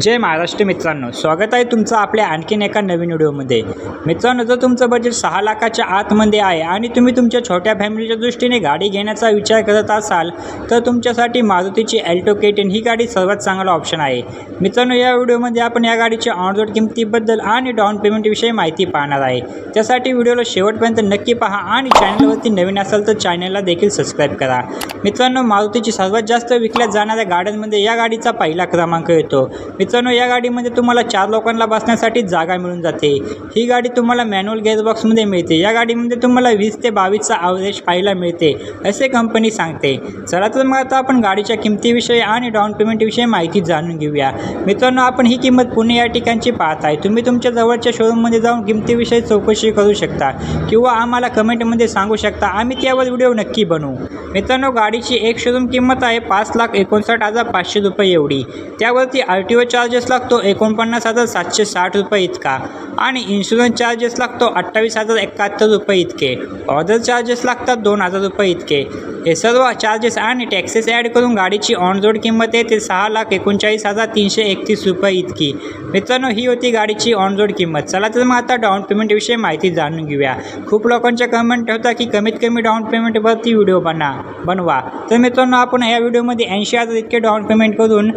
जय महाराष्ट्र मित्रांनो. स्वागत आहे तुमचं आपल्या आणखीन एका नवीन व्हिडिओमध्ये. मित्रांनो जर तुमचं बजेट सहा लाखाच्या आतमध्ये आहे आणि तुम्ही तुमच्या छोट्या फॅमिलीच्या दृष्टीने गाडी घेण्याचा विचार करत असाल तर तुमच्यासाठी मारुतीची अल्टो केटेन ही गाडी सर्वात चांगला ऑप्शन आहे. मित्रांनो या व्हिडिओमध्ये आपण या गाडीच्या ऑनरोड किमतीबद्दल आणि डाऊन पेमेंटविषयी माहिती पाहणार आहे. त्यासाठी व्हिडिओला शेवटपर्यंत नक्की पहा आणि चॅनलवरती नवीन असाल तर चॅनलला देखील सबस्क्राईब करा. मित्रांनो मारुतीची सर्वात जास्त विकल्या जाणाऱ्या गाड्यांमध्ये या गाडीचा पहिला क्रमांक येतो. मित्रांनो या गाडीमध्ये तुम्हाला चार लोकांना बसण्यासाठी जागा मिळून जाते. ही गाडी तुम्हाला मॅन्युअल गेअरबॉक्समध्ये मिळते. या गाडीमध्ये तुम्हाला वीस ते बावीसचा ॲव्हरेज पाहायला मिळते असे कंपनी सांगते. चला तर मग आता आपण गाडीच्या किमतीविषयी आणि डाऊन पेमेंटविषयी माहिती जाणून घेऊया. मित्रांनो आपण ही किंमत पुणे या ठिकाणची पाहत आहे तुम्ही तुमच्या जवळच्या शोरूममध्ये जाऊन किमतीविषयी चौकशी करू शकता किंवा आम्हाला कमेंटमध्ये सांगू शकता. आम्ही त्यावर व्हिडिओ नक्की बनवू. मित्रांनो गाडीची एक शोरूम किंमत आहे पाच लाख एकोणसाठ हजार पाचशे रुपये एवढी. त्यावरती आर टी ओ चार्जेस लागतो एकोणपन्नास हजार सातशे साठ रुपये इतका. आणि इन्शुरन्स चार्जेस लागतो अठ्ठावीस हजार एकाहत्तर रुपये इतके. ऑर्डर चार्जेस लागतात दोन हजार रुपये इतके. हे सर्व चार्जेस आणि टॅक्सेस ॲड करून गाडीची ऑनरोड किंमत येते. सहा लाख एकोणचाळीस हजार तीनशे एकतीस रुपये इतकी. मित्रांनो ही होती गाडीची ऑनरोड किंमत. चला तर मग आता डाऊन पेमेंटविषयी माहिती जाणून घेऊया. खूप लोकांच्या कमेंट होता की कमीत कमी डाऊन पेमेंटवरती व्हिडिओ बना बनवा. तर मित्रांनो आपण या व्हिडिओमध्ये ऐंशी हजार इतके डाऊन पेमेंट करून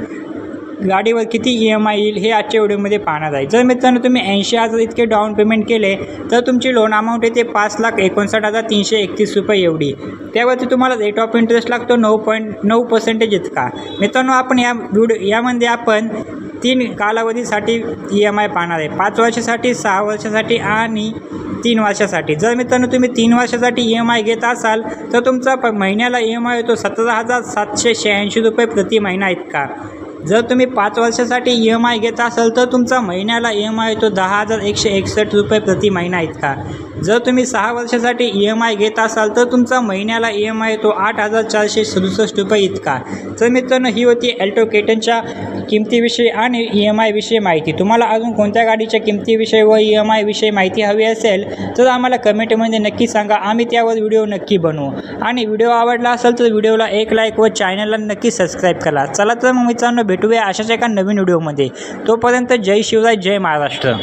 गाडीवर किती ई एम आय येईल हे आजच्या व्हिडिओमध्ये पाहणार आहे. जर मित्रांनो तुम्ही ऐंशी हजार इतके डाऊन पेमेंट केले तर तुमची लोन अमाऊंट येते पाच लाख एकोणसाठ हजार तीनशे एकतीस रुपये एवढी. त्यावरती तुम्हाला रेट ऑफ इंटरेस्ट लागतो नऊ पॉईंट नऊ पर्सेंटेज इतका. मित्रांनो आपण या व्हिडिओ यामध्ये आपण तीन कालावधीसाठी ई एम आय पाहणार आहे. पाच वर्षासाठी सहा वर्षासाठी आणि तीन वर्षासाठी. जर मित्रांनो तुम्ही तीन वर्षासाठी ई एम आय घेत असाल तर तुमचा प महिन्याला ई एम आय येतो सतरा हजार सातशे शहाऐंशी रुपये प्रति महिना इतका. जर तुम्ही पाच वर्षासाठी ई एम आय घेत असाल तर तुमचा महिन्याला ई एम आय येतो दहा हजार एकशे एकसष्ट रुपये प्रति महिना इतका. जर तुम्ही सहा वर्षासाठी ई एम आय घेत असाल तर तुमचा महिन्याला ई एम आय येतो आठ हजार चारशे सदुसष्ट रुपये इतका. तर मित्रांनो ही होती अल्टो केटनच्या किमतीविषयी आणि ई एम आयविषयी माहिती. तुम्हाला अजून कोणत्या गाडीच्या किमतीविषयी व ई एम आयविषयी माहिती हवी असेल तर आम्हाला कमेंटमध्ये नक्की सांगा. आम्ही त्यावर व्हिडिओ नक्की बनवू. आणि व्हिडिओ आवडला असेल तर व्हिडिओला एक लाईक व चॅनलला नक्की सबस्क्राईब करा. चला तर मग मित्रांनो भेटूया अशाच एका नवीन व्हिडिओमध्ये. तोपर्यंत जय शिवराय जय महाराष्ट्र.